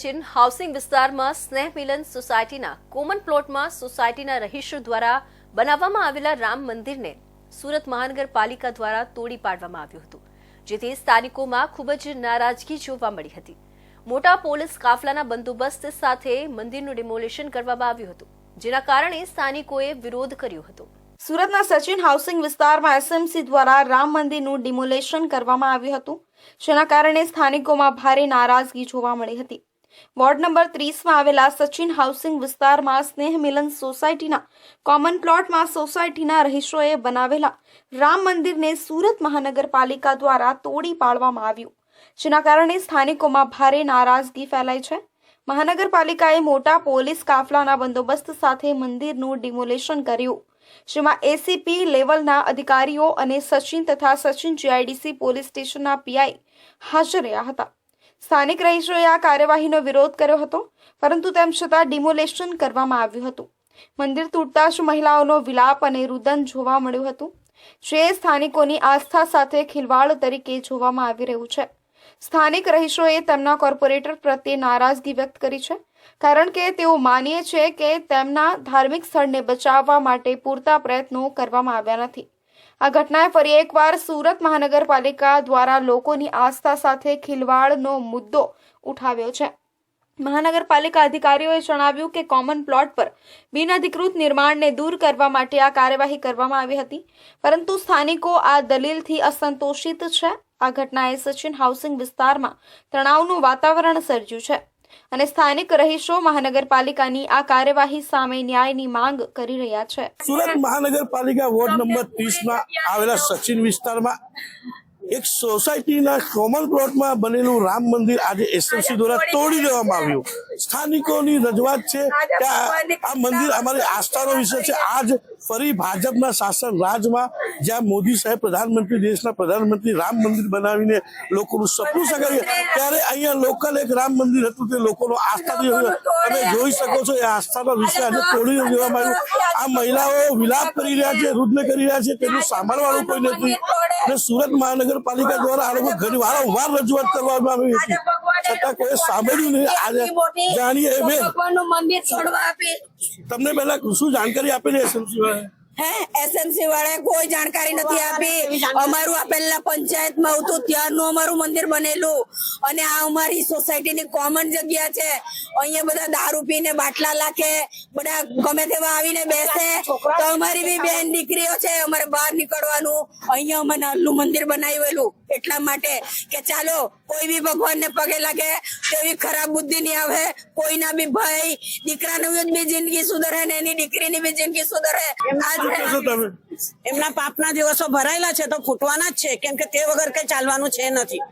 ચીન હાઉસિંગ વિસ્તારમાં સ્નેહ મિલન સોસાયટીના કોમન પ્લોટમાં સોસાયટીના રહીશો દ્વારા બનાવવામાં આવેલા રામ મંદિરને સુરત મહાનગરપાલિકા દ્વારા તોડી પાડવામાં આવ્યું હતું, જેથી સ્થાનિકોમાં ખૂબ જ નારાજગી જોવા મળી હતી. મોટા પોલીસ કાફલાના બંદોબસ્ત સાથે મંદિરનું ડિમોલિશન કરવામાં આવ્યું હતું, જેના કારણે સ્થાનિકોએ વિરોધ કર્યો હતો. સુરતના સચિન હાઉસિંગ વિસ્તારમાં એસએમસી દ્વારા રામ મંદિરનું ડિમોલેશન કરવામાં આવ્યું હતું, જેના કારણે સ્થાનિકોમાં ભારે નારાજગી જોવા મળી હતી. વોર્ડ નંબર ત્રીસમાં આવેલા સચિન હાઉસિંગ વિસ્તારમાં સ્નેહ મિલન સોસાયટીના કોમન પ્લોટમાં સોસાયટીના રહીશોએ બનાવેલા રામ મંદિરને સુરત મહાનગરપાલિકા દ્વારા તોડી પાડવામાં આવ્યું. જેના કારણે સ્થાનિકોમાં ભારે નારાજગી ફેલાઈ છે. મહાનગરપાલિકાએ મોટા પોલીસ કાફલાના બંદોબસ્ત સાથે મંદિરનું ડિમોલેશન કર્યું. જેમાં એસીપી લેવલના અધિકારીઓ અને સચિન તથા સચિન જીઆઈડીસી પોલીસ સ્ટેશનના પીઆઈ હાજર રહ્યા હતા. સ્થાનિક રહીશોએ આ કાર્યવાહીનો વિરોધ કર્યો હતો, પરંતુ તેમ છતાં ડિમોલેશન કરવામાં આવ્યું હતું. મંદિર તૂટતા જ મહિલાઓનો વિલાપ અને રુદન જોવા મળ્યું હતું, જે સ્થાનિકોની આસ્થા સાથે ખિલવાડ તરીકે જોવામાં આવી રહ્યું છે. સ્થાનિક રહીશોએ તેમના કોર્પોરેટર પ્રત્યે નારાજગી વ્યક્ત કરી છે, કારણ કે તેઓ માનીએ છે કે તેમના ધાર્મિક સ્થળને બચાવવા માટે પૂરતા પ્રયત્નો કરવામાં આવ્યા નથી. આ ઘટનાએ ફરી એકવાર સુરત મહાનગરપાલિકા દ્વારા લોકોની આસ્થા સાથે ખિલવાડનો મુદ્દો ઉઠાવ્યો છે. મહાનગરપાલિકા અધિકારીઓએ જણાવ્યું કે કોમન પ્લોટ પર બિનઅધિકૃત નિર્માણને દૂર કરવા માટે આ કાર્યવાહી કરવામાં આવી હતી. પરંતુ સ્થાનિકો આ દલીલથી અસંતોષિત છે. આ ઘટનાએ સચિન હાઉસિંગ વિસ્તારમાં તણાવનું વાતાવરણ સર્જ્યું છે. અને સ્થાનિક રહીશો મહાનગરપાલિકાની આ કાર્યવાહી સામે ન્યાયની માંગ કરી રહ્યા છે. સુરત મહાનગરપાલિકા વોર્ડ નંબર ત્રીસમાં આવેલા સચિન વિસ્તારમાં એક સોસાયટીના કોમન પ્લોટમાં બનેલું રામ મંદિર આજે એસએમસી દ્વારા તોડી દેવામાં આવ્યું. સ્થાનિકોની રજૂઆત છે કે આ મંદિર અમારી આસ્થાનો વિષય છે. આજ ફરી ભાજપના શાસન રાજમાં જ્યાં મોદી સાહેબ પ્રધાનમંત્રી દેશના પ્રધાનમંત્રી રામ મંદિર બનાવીને લોકોનું સપનું સગાવીએ ત્યારે અહીંયા લોકલ એક રામ મંદિર હતું તે લોકોનો આસ્થા તમે જોઈ શકો છો એ આસ્થાનો વિષય આજે તોડી દેવામાં આવ્યું. આ મહિલાઓ વિલાપ કરી રહ્યા છે રુદ્ર કરી રહ્યા છે તેનું સાંભળવાનું કોઈ નથી. અને સુરત મહાનગરપાલિકા દ્વારા આ લોકો ઘણી વારંવાર રજૂઆત કરવામાં આવી હતી. છતાં કોઈ સાંભળ્યું નહીં. આજે જાણીએ બેન તમને પહેલા શું જાણકારી આપેલી વાળાએ? હે? એસએમસી વાળાએ કોઈ જાણકારી નથી આપી. અમારું આ પહેલા પંચાયતમાં હતું ત્યારનું અમારું મંદિર બનેલું. અને આ અમારી સોસાયટીની કોમન જગ્યા છે. અહીંયા બધા દારૂ પીને બાટલા લાખે બધા ગમે તેવા આવીને બેસે. તો અમારી બી બેન દીકરીઓ છે અમારે બહાર નીકળવાનું. અહીંયા અમે નાનું મંદિર બનાવેલું. એટલા માટે કે ચાલો કોઈ બી ભગવાનને પગે લાગે તેવી ખરાબ બુદ્ધિ નહીં આવે કોઈના બી ભાઈ દીકરાની બી જિંદગી સુધરે ને એની દીકરીની બી જિંદગી સુધરે. એમના પાપના દિવસો ભરાયેલા છે તો ફૂટવાના જ છે કેમ કે તે વગર કઈ ચાલવાનું છે નથી.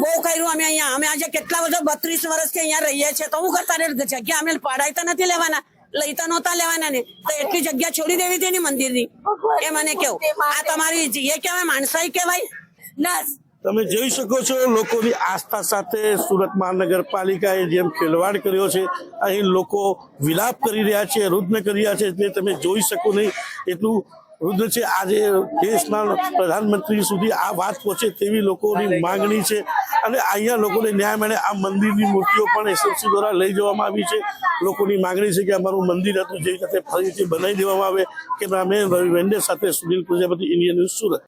બહુ કર્યું અમે અહીંયા. અમે આજે કેટલા બધા બત્રીસ વર્ષથી અહીંયા રહીએ છીએ. તો હું કરતા જગ્યા અમે પાડાઈ તો નથી લેવાના. લઈતા નહોતા લેવાના ને. તો એટલી જગ્યા છોડી દેવી હતી ને મંદિરની. એ મને કેવું આ તમારી એ કહેવાય માણસાઈ કહેવાય? ના તમે જોઈ શકો છો, લોકોની આસ્થા સાથે સુરત મહાનગરપાલિકાએ જેમ ખેલવાડ કર્યો છે, અહીં લોકો વિલાપ કરી રહ્યા છે રુદ્ધ કરી રહ્યા છે તે તમે જોઈ શકો નહીં એટલું રુદ્ર છે. આજે દેશના પ્રધાનમંત્રી સુધી આ વાત પહોંચે તેવી લોકોની માંગણી છે અને અહીંયા લોકોને ન્યાય મળે, આ મંદિરની મૂર્તિઓ પણ એસએમસી દ્વારા લઈ જવામાં આવી છે. લોકોની માંગણી છે કે અમારું મંદિર હતું જેવી રીતે ફરીથી બનાવી દેવામાં આવે કે અમે રવિ વેન્ડે સાથે સુનિલ પ્રજાપતિ, ઇન્ડિયન ન્યૂઝ સુરત.